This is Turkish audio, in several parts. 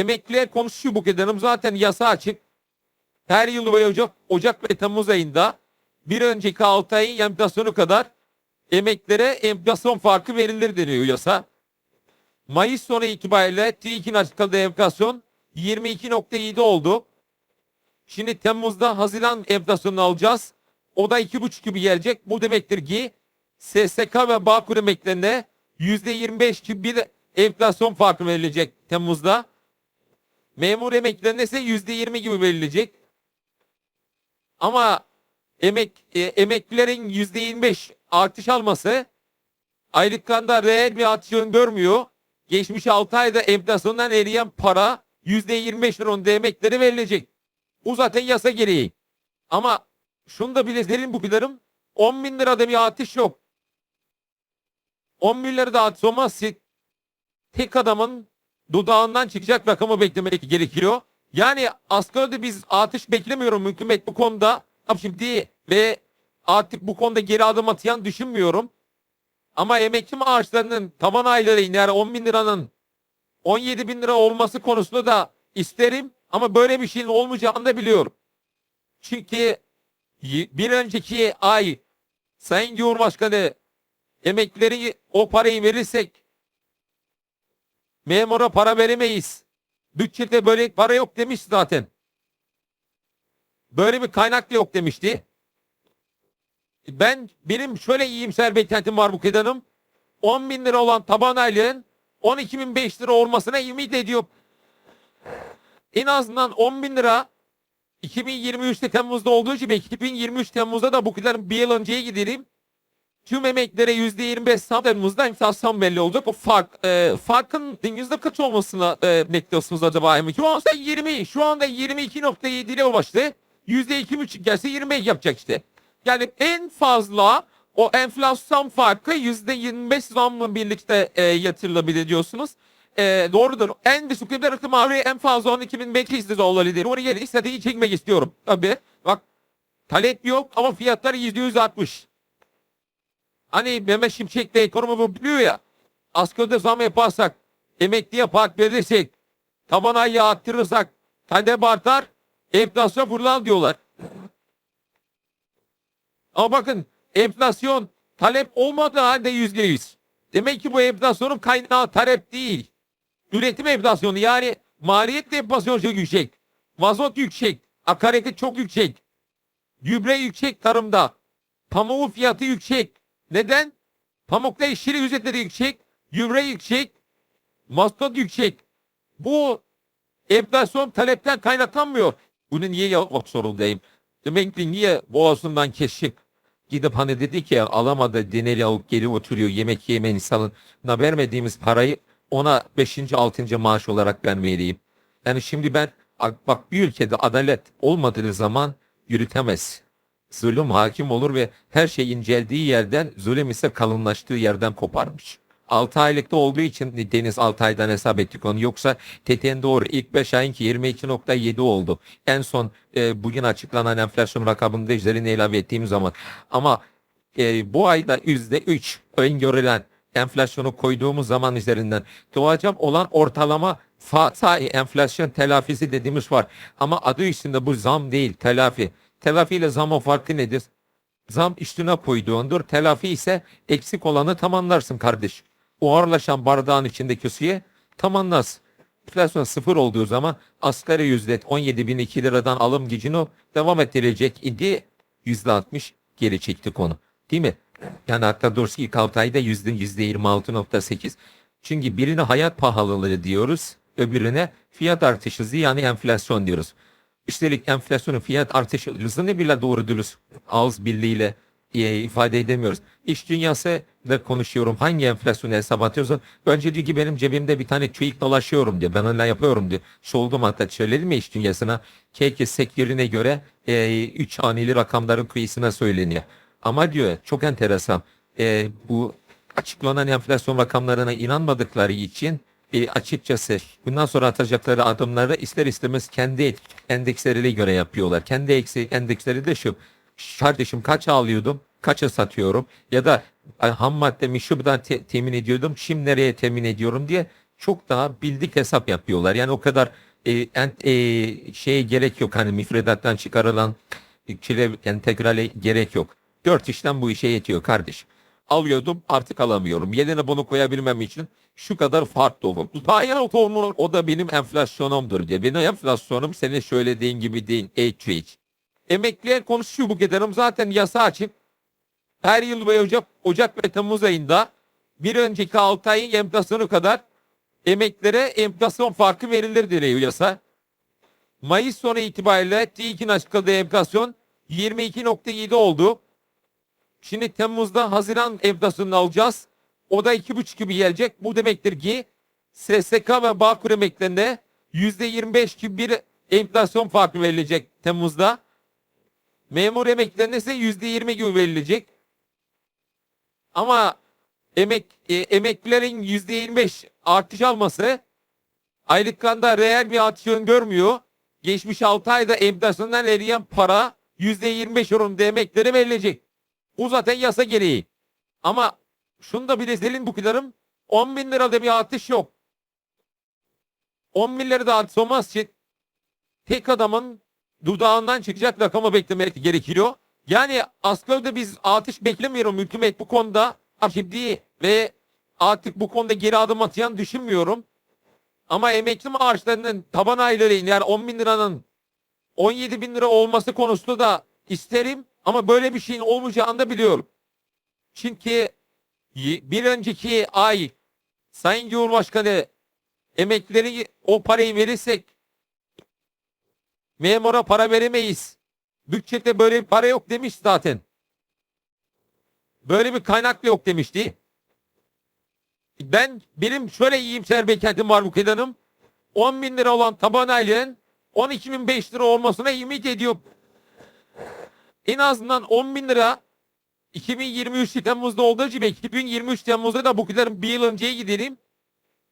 Emekliler konuşuyor bu kadar. Zaten yasa açık. Her yıl Ocak, Ocak ve Temmuz ayında bir önceki 6 ayın enflasyonu kadar emeklilere enflasyon farkı verilir deniyor yasa. Mayıs sonu itibariyle TÜİK'in açıkladığı enflasyon 22.7 oldu. Şimdi Temmuz'da Haziran enflasyonunu alacağız. O da 2.5 gibi gelecek. Bu demektir ki SSK ve Bağkur emeklerine %25 gibi bir enflasyon farkı verilecek Temmuz'da. Memur emeklerine ise %20 gibi verilecek. Ama emek e, emeklilerin %25 artış alması aylıklarında reel bir artış görmüyor. Geçmiş 6 ayda enflasyondan eriyen para %25 oranında emeklilere verilecek. Bu zaten yasa gereği. Ama şunu da bilelim bu planım 10 bin lirada bir artış yok. 10 bin lirada artış olmazsa tek adamın dudağından çıkacak rakamı beklemek gerekiyor. Yani asgari biz artış beklemiyorum hükümet bu konuda. Şimdi ve artık bu konuda geri adım atayan düşünmüyorum. Ama emekli maaşlarının taban ayları yani 10 bin liranın 17 bin lira olması konusunda da isterim. Ama böyle bir şeyin olmayacağını da biliyorum. Çünkü bir önceki ay Sayın Cumhurbaşkanı emeklileri o parayı verirsek memura para veremeyiz. Bütçede böyle para yok demiş zaten. Böyle bir kaynak da yok demişti. Ben benim şöyle iyimser beklentim var bu kadarım. 10 bin lira olan taban aylığın 12 bin 5 lira olmasına ümit ediyor. En azından 10 bin lira 2023'te Temmuz'da olduğu gibi 2023 Temmuz'da da bu kadarın bir yıl önceye gidelim. Tüm emeklere %25 zam Temmuz'da enflasyon belli olacak. O fark, e, farkın yüzde kaç olmasına e, bekliyorsunuz acaba emekli? Şu anda 20, şu anda 22.7 ile ulaştı. %2,5 gelse 25 yapacak işte. Yani en fazla o enflasyon farkı %25 zamla birlikte e, yatırılabilir diyorsunuz. E, doğrudur. En düşük bir rakım abi en fazla 12.500 lira olabilir. Oraya istediği çekmek istiyorum. Tabii. Bak talep yok ama fiyatlar %160. Hani Mehmet Şimşek de ekonomi biliyor ya. Asgari zam yaparsak, emekliye park verirsek, taban ayı arttırırsak, talep artar, enflasyon buradan diyorlar. Ama bakın enflasyon talep olmadığı halde yüzde yüz. Demek ki bu enflasyonun kaynağı talep değil. Üretim enflasyonu yani maliyet enflasyonu çok yüksek. Mazot yüksek. Akaryakıt çok yüksek. Gübre yüksek tarımda. Pamuğun fiyatı yüksek. Neden? Pamukla işçilik ücretleri yüksek. Gübre yüksek. Mazot yüksek. Bu enflasyon talepten kaynaklanmıyor. Bunu niye yapmak zorundayım? Demek ki niye boğazından kesik gidip hani dedi ki alamadı deneli alıp geri oturuyor yemek yemeyen insanına vermediğimiz parayı ona 5. 6. maaş olarak ben vereyim. Yani şimdi ben bak bir ülkede adalet olmadığı zaman yürütemez. Zulüm hakim olur ve her şey inceldiği yerden zulüm ise kalınlaştığı yerden koparmış. 6 aylıkta olduğu için Deniz 6 aydan hesap ettik onu. Yoksa TTN doğru ilk 5 ayınki 22.7 oldu. En son e, bugün açıklanan enflasyon rakamında üzerine ilave ettiğim zaman. Ama e, bu ayda %3 öngörülen enflasyonu koyduğumuz zaman üzerinden doğacak olan ortalama fatih enflasyon telafisi dediğimiz var. Ama adı üstünde bu zam değil telafi. Telafi ile zamın farkı nedir? Zam üstüne koyduğundur. Telafi ise eksik olanı tamamlarsın kardeş. O ağırlaşan bardağın içindeki suyu tamamlarsın. Enflasyon sıfır olduğu zaman asgari ücret 17.002 liradan alım gücünü devam ettirecek idi. %60 geri çekti konu. Değil mi? Yani hatta doğrusu ilk 6 ayda yüzde 26.8. Çünkü birine hayat pahalılığı diyoruz. Öbürüne fiyat artışı yani enflasyon diyoruz. Üstelik enflasyonun fiyat artışı hızını bile doğru dürüst ağız birliğiyle ifade edemiyoruz. İş dünyası da konuşuyorum. Hangi enflasyonu hesap atıyorsun? Önce diyor ki benim cebimde bir tane TÜİK dolaşıyorum diyor. Ben öyle yapıyorum diyor. Soldum hatta söyledim mi iş dünyasına? Keki sektörüne göre 3 e, üç haneli rakamların kıyısına söyleniyor. Ama diyor çok enteresan. E, bu açıklanan enflasyon rakamlarına inanmadıkları için e, açıkçası bundan sonra atacakları adımları ister istemez kendi endeksleriyle göre yapıyorlar. Kendi eksi endeksleri de şu. Kardeşim kaç alıyordum? Kaça satıyorum? Ya da ham maddemi şuradan te- temin ediyordum. Şimdi nereye temin ediyorum diye çok daha bildik hesap yapıyorlar. Yani o kadar e, en, e, şeye gerek yok. Hani müfredattan çıkarılan e, çile entegrale gerek yok. Dört işlem bu işe yetiyor kardeşim. Alıyordum artık alamıyorum. Yerine bunu koyabilmem için şu kadar fark doğum. Dayan tohumu o da benim enflasyonumdur diye. Benim enflasyonum senin söylediğin gibi değil. H3H. Emekliye konuşuyor bu kadarım. Zaten yasa açık. Her yıl boyunca Ocak ve Temmuz ayında bir önceki 6 ayın enflasyonu kadar emeklere enflasyon farkı verilir diyor yasa. Mayıs sonu itibariyle TİK'in açıkladığı enflasyon 22.7 oldu. Şimdi Temmuz'da Haziran enflasyonunu alacağız. O da 2.5 gibi gelecek. Bu demektir ki SSK ve Bağkur emeklerine %25 gibi bir enflasyon farkı verilecek Temmuz'da. Memur emeklerine ise %20 gibi verilecek. Ama emek e, emeklilerin %25 artış alması aylıklarında reel bir artış görmüyor. Geçmiş 6 ayda enflasyondan eriyen para %25 oranında emeklilere verilecek. Bu zaten yasa gereği. Ama şunu da bileselim bu kadarım 10 bin lirada bir artış yok. 10 bin lirada artış olmaz için tek adamın dudağından çıkacak rakamı beklemek gerekiyor. Yani asgari biz artış beklemiyorum hükümet bu konuda ciddi ve artık bu konuda geri adım atayan düşünmüyorum. Ama emekli maaşlarının taban ayları yani 10 bin liranın 17 bin lira olması konusunda da isterim ama böyle bir şeyin olmayacağını da biliyorum. Çünkü bir önceki ay Sayın Cumhurbaşkanı emeklileri o parayı verirsek memura para veremeyiz. Bütçede böyle bir para yok demiş zaten. Böyle bir kaynak yok demişti. Ben benim şöyle iyimser beklentim var bu kadarım. 10 bin lira olan taban aylığın 12 bin 5 lira olmasına ümit ediyorum. En azından 10 bin lira 2023 Temmuz'da olduğu gibi 2023 Temmuz'da da bu kadarım bir yıl önceye gidelim.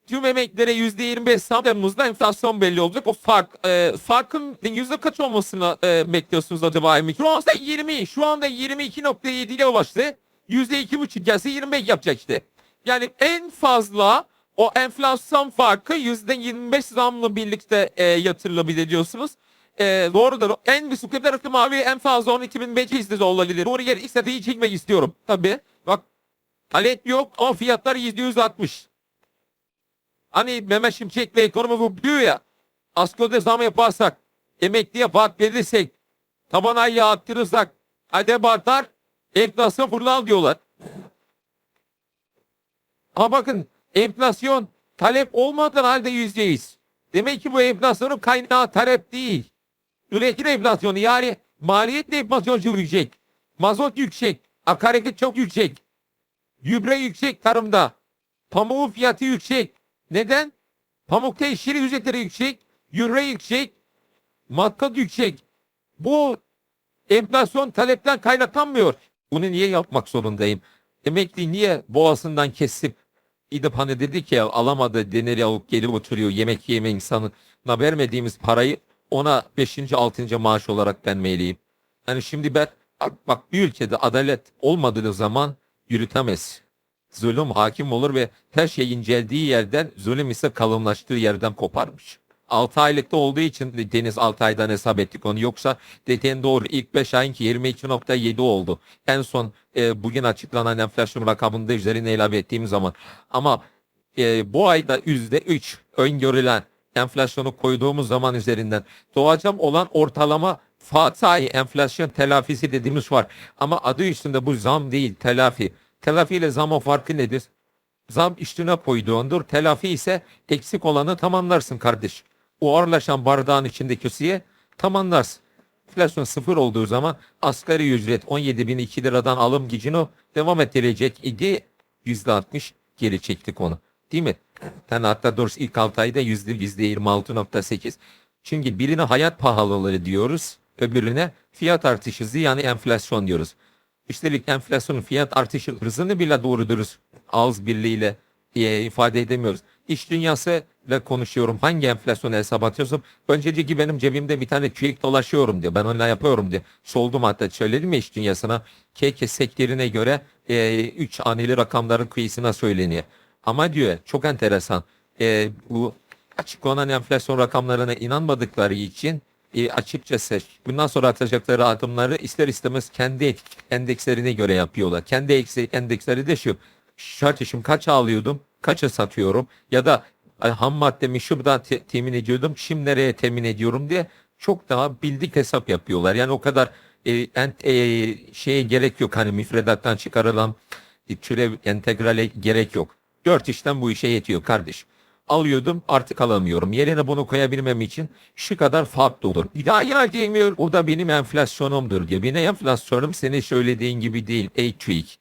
Tüm emeklere %25 zam Temmuz'da enflasyon belli olacak. O fark e, farkın yüzde kaç olmasını e, bekliyorsunuz acaba? Şu anda 20, şu anda 22.7 ile ulaştı. %2,5 gelse 25 yapacak işte. Yani en fazla o enflasyon farkı %25 zamla birlikte e, yatırılabilir diyorsunuz. E, doğrudur. En düşük tarafı mavi en fazla 12.500 olabilir. Doğru yer istatistiği çekmek istiyorum. Tabi. Bak talep yok ama fiyatlar %160. Hani Mehmet Şimşek ve ekonomi bu biliyor ya. Asgari zam yaparsak, emekliye fark verirsek, taban ayı arttırırsak, adem artar, enflasyon fırlar diyorlar. Ama bakın enflasyon talep olmadan halde yüzdeyiz. Demek ki bu enflasyonun kaynağı talep değil. Üretim enflasyonu yani maliyet enflasyon yüksek. Mazot yüksek. Akaryakıt çok yüksek. Gübre yüksek tarımda. Pamuğun fiyatı yüksek. Neden? Pamukta işçilik ücretleri yüksek. Gübre yüksek. Matkap yüksek. Bu enflasyon talepten kaynaklanmıyor. Bunu niye yapmak zorundayım? Emekli niye boğazından kesip gidip hani dedik ya alamadı denir alıp gelip oturuyor yemek yeme insanına vermediğimiz parayı ona 5. 6. maaş olarak vermeliyim. Yani şimdi ben bak bir ülkede adalet olmadığı zaman yürütemez. Zulüm hakim olur ve her şey inceldiği yerden zulüm ise kalınlaştığı yerden koparmış. 6 aylıkta olduğu için Deniz 6 aydan hesap ettik onu. Yoksa dediğin doğru ilk 5 ayın ki 22.7 oldu. En son e, bugün açıklanan enflasyon rakamında üzerine ilave ettiğim zaman. Ama e, bu ayda %3 öngörülen enflasyonu koyduğumuz zaman üzerinden doğacak olan ortalama Fatih ayı enflasyon telafisi dediğimiz var. Ama adı üstünde bu zam değil telafi. Telafi ile zamın farkı nedir? Zam üstüne koyduğundur. Telafi ise eksik olanı tamamlarsın kardeş. O ağırlaşan bardağın içindeki suyu tamamlarsın. Enflasyon sıfır olduğu zaman asgari ücret 17.002 liradan alım gücünü devam ettirecek idi. %60 geri çektik onu. Değil mi? Yani hatta doğrusu ilk 6 ayda yüzde 26.8. Çünkü birine hayat pahalılığı diyoruz. Öbürüne fiyat artışı hızı yani enflasyon diyoruz. Üstelik enflasyonun fiyat artışı hızını bile doğru dürüst ağız birliğiyle diye ifade edemiyoruz. İş dünyası ile konuşuyorum. Hangi enflasyonu hesap atıyorsun? Önceki benim cebimde bir tane çelik dolaşıyorum diyor. Ben onunla yapıyorum diye. Soldum hatta söyledim mi iş dünyasına? KK sektörüne göre 3 e, haneli rakamların kıyısına söyleniyor. Ama diyor çok enteresan. e, bu açıklanan enflasyon rakamlarına inanmadıkları için e, açıkçası bundan sonra atacakları adımları ister istemez kendi endekslerine göre yapıyorlar. Kendi endeksleri de şu. Kardeşim kaç alıyordum, kaça satıyorum ya da ham maddemi şuradan te- temin ediyordum, şimdi nereye temin ediyorum diye çok daha bildik hesap yapıyorlar. Yani o kadar e, en, e, şeye gerek yok. Hani müfredattan çıkarılan e, türev entegrale gerek yok. Dört işten bu işe yetiyor kardeşim. Alıyordum artık alamıyorum. Yerine bunu koyabilmem için şu kadar farklı olur. Ya ya demiyor o da benim enflasyonumdur diye. Benim enflasyonum senin söylediğin gibi değil. Ey TÜİK.